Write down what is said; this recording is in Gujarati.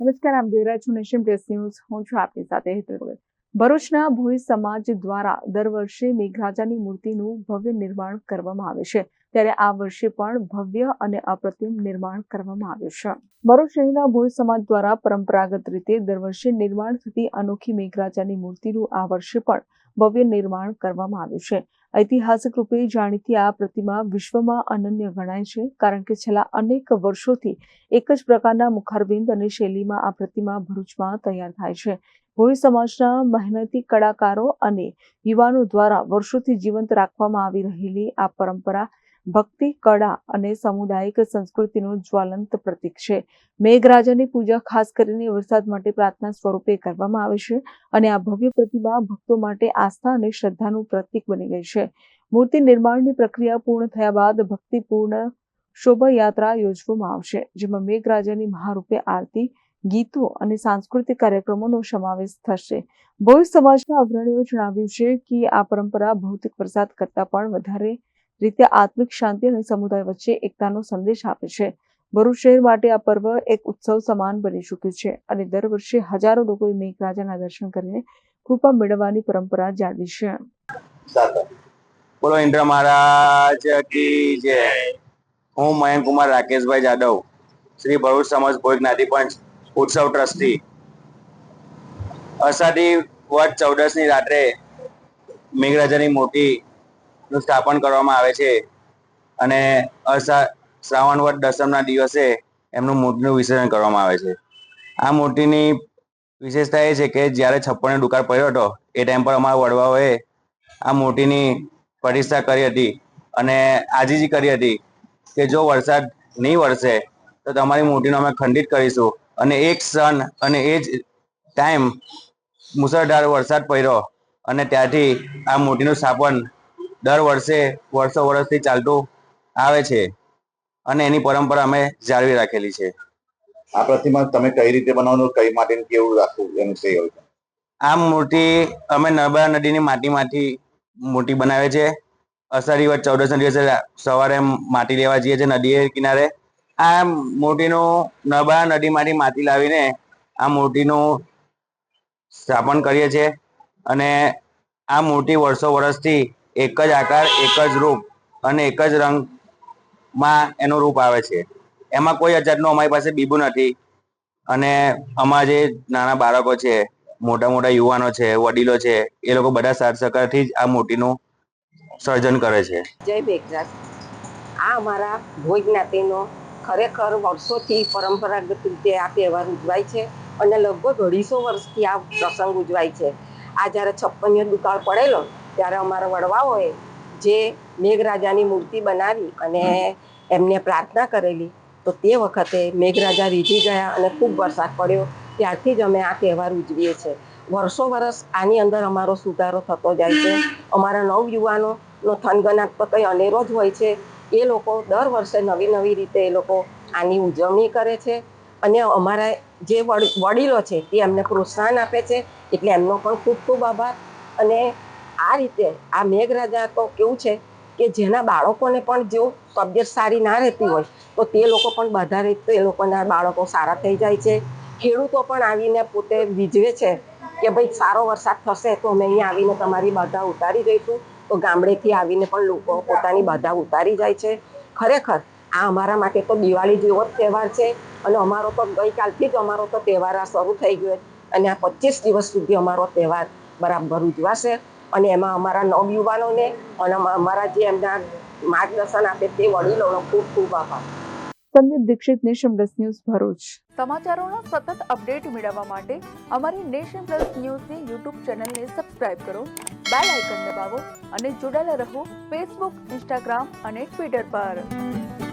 નમસ્કાર, આમ જોઈ રહ્યા છું નેશન પ્રેસ ન્યૂઝ. હું છું આપની સાથે હેતલ ભરૂચના ભોઈ સમાજ દ્વારા દર વર્ષે મેઘરાજાની મૂર્તિનું ભવ્ય નિર્માણ કરવામાં આવે છે. ત્યારે આ વર્ષે પણ ભવ્ય અને અપ્રતિમ નિર્માણ કરવામાં આવ્યું છે. ભરૂચ શહેરના ભોઈ સમાજ દ્વારા પરંપરાગત રીતે દર વર્ષે નિર્માણ થતી અનોખી મેઘરાજાની મૂર્તિનું આ વર્ષે પણ ભવ્ય નિર્માણ કરવામાં આવ્યું છે. ઐતિહાસિક રૂપે જાણીતી આ પ્રતિમા વિશ્વમાં અનન્ય ગણાય છે, કારણ કે છેલ્લા અનેક વર્ષોથી એક જ પ્રકારના મુખારબિંદ અને શૈલીમાં આ પ્રતિમા ભરૂચમાં તૈયાર થાય છે. ભોઈ સમાજના મહેનતી કલાકારો અને યુવાનો દ્વારા વર્ષોથી જીવંત રાખવામાં આવી રહેલી આ પરંપરા ભક્તિ, કળા અને સામુદાયિક સંસ્કૃતિનું જ્વલંત પ્રતીક છે. મેઘરાજાની પૂજા ખાસ કરીને વરસાદ માટે પ્રાર્થના સ્વરૂપે કરવામાં આવે છે અને આ ભવ્ય પ્રતિમા ભક્તો માટે આસ્થા અને શ્રદ્ધાનું પ્રતીક બની ગઈ છે. મૂર્તિ નિર્માણની પ્રક્રિયા પૂર્ણ થયા બાદ ભક્તિપૂર્ણ શોભાયાત્રા યોજવામાં આવશે, જેમાં મેઘરાજાની મહારૂપે આરતી, ગીતો અને સાંસ્કૃતિક કાર્યક્રમોનો સમાવેશ થશે. ભોઈ સમાજના અગ્રણીઓ જણાવ્યું છે કે આ પરંપરા ભૌતિક પ્રસાદ કરતાં પણ વધારે રીતે આત્મિક શાંતિ અને સમુદાય વચ્ચે એકતાનો સંદેશ આપે છે. ભરૂચ શહેર માટે આ પર્વ એક ઉત્સવ સમાન બની ચૂક્યું છે અને દર વર્ષે હજારો લોકોએ મેઘરાજાના દર્શન કરીને કૃપા મેળવવાની પરંપરા જાળવી છે. બોલો ઇન્દ્ર મહારાજ કી જય. હું મયંક કુમાર રાકેશભાઈ જાદવ, શ્રી ભરૂચ સમાજ ભોજ જ્ઞાતિ પંચ, ઉત્સવ ટ્રસ્ટી. અષાઢી વટ ચૌદસની રાત્રે મેઘરાજાની મૂર્તિ નું સ્થાપન કરવામાં આવે છે. અને શ્રાવણ વટ દસમના દિવસે એમનું મૂર્તિનું વિસર્જન કરવામાં આવે છે. આ મૂર્તિની વિશેષતા એ છે કે જ્યારે છપ્પનનો દુકાળ પડ્યો હતો, એ ટાઈમ પર અમારા વડવાઓએ આ મૂર્તિની પ્રતિષ્ઠા કરી હતી. અને આજીજી કરી હતી કે જો વરસાદ નહીં વરસે, તો તમારી મૂર્તિનો અમે ખંડિત કરીશું. અને એક સન અને એ જ ટાઈમ મુસળધાર વરસાદ પડ્યો અને ત્યાંથી આ મૂર્તિનું સ્થાપન દર વર્ષે વર્ષો વર્ષથી ચાલતું આવે છે અને એની પરંપરા અમે જાળવી રાખેલી છે. આ પ્રતિમા તમે કઈ રીતે બનાવવાનું કઈ માટે કેવું રાખવું એનું છે? આ મૂર્તિ અમે નર્મદા નદીની માટીમાંથી મૂર્તિ બનાવે છે. અષાઢી વટ ચૌદસના દિવસે સવારે માટી લેવા જઈએ છીએ નદીએ કિનારે. આ મૂર્તિનું નર્મદા નદીમાંથી માટી લાવીને આ મૂર્તિનું સ્થાપન કરીએ છીએ. અને આ મૂર્તિ વર્ષો વર્ષથી એક જ આકાર, એક જ રૂપ અને એક જ રંગમાં એનું રૂપ આવે છે. એમાં કોઈ અજાતનું અમારી પાસે બીબું નથી અને અમારા જે નાના બાળકો છે, મોટા મોટા યુવાનો છે, વડીલો છે, એ લોકો બધા સાથ સહકારથી જ આ મૂર્તિનું સર્જન કરે છે. જય મેઘરાજ આ અમારા ભોજ જ્ઞાતિનો ખરેખર વર્ષોથી પરંપરાગત રીતે આ તહેવાર ઉજવાય છે અને લગભગ અઢીસો વર્ષથી આ પ્રસંગ ઉજવાય છે. આ જ્યારે છપ્પનિયો દુકાળ પડેલો ત્યારે અમારા વડવાઓએ જે મેઘરાજાની મૂર્તિ બનાવી અને એમને પ્રાર્થના કરેલી, તો તે વખતે મેઘરાજા રીઝી ગયા અને ખૂબ વરસાદ પડ્યો. ત્યારથી જ અમે આ તહેવાર ઉજવીએ છીએ. વર્ષો વર્ષ આની અંદર અમારો સુધારો થતો જાય છે. અમારા નવયુવાનોનો થનગનાટ તો કંઈ અનેરો જ હોય છે. એ લોકો દર વર્ષે નવી નવી રીતે એ લોકો આની ઉજવણી કરે છે અને અમારા જે વડ- વડીલો છે તે એમને પ્રોત્સાહન આપે છે. એટલે એમનો પણ ખૂબ ખૂબ આભાર અને આ રીતે આ મેઘરાજા તો કેવું છે કે જેના બાળકોને પણ જો તબિયત સારી ના રહેતી હોય, તો તે લોકો પણ બધા રીતે એ લોકોના બાળકો સારા થઈ જાય છે. ખેડૂતો પણ આવીને પોતે વિજવે છે કે ભાઈ સારો વરસાદ થશે તો અમે અહીંયા આવીને તમારી બાધા ઉતારી દઈશું. તો ગામડેથી આવીને પણ લોકો પોતાની બાધા ઉતારી જાય છે. ખરેખર આ અમારા માટે તો દિવાળી જેવો જ તહેવાર છે અને અમારો તો ગઈકાલથી જ અમારો તો તહેવાર આ શરૂ થઈ ગયો અને આ પચીસ દિવસ સુધી અમારો તહેવાર બરાબર ઉજવાશે. અને એમાં અમારા નવયુવાનોને અને અમારા જે એમના માર્ગદર્શન આપે તે વડીલોનો ખૂબ ખૂબ આભાર. Sandeep Dikshit Nation Plus News Bharuch. સમાચારોના સતત અપડેટ મેળવવા માટે અમારી નેશન પ્લસ ન્યૂઝની યુટ્યુબ ચેનલને સબસ્ક્રાઇબ કરો બેલ આઇકન દબાવો અને જોડાયેલા રહો ફેસબુક ઇન્સ્ટાગ્રામ અને ટ્વિટર પર.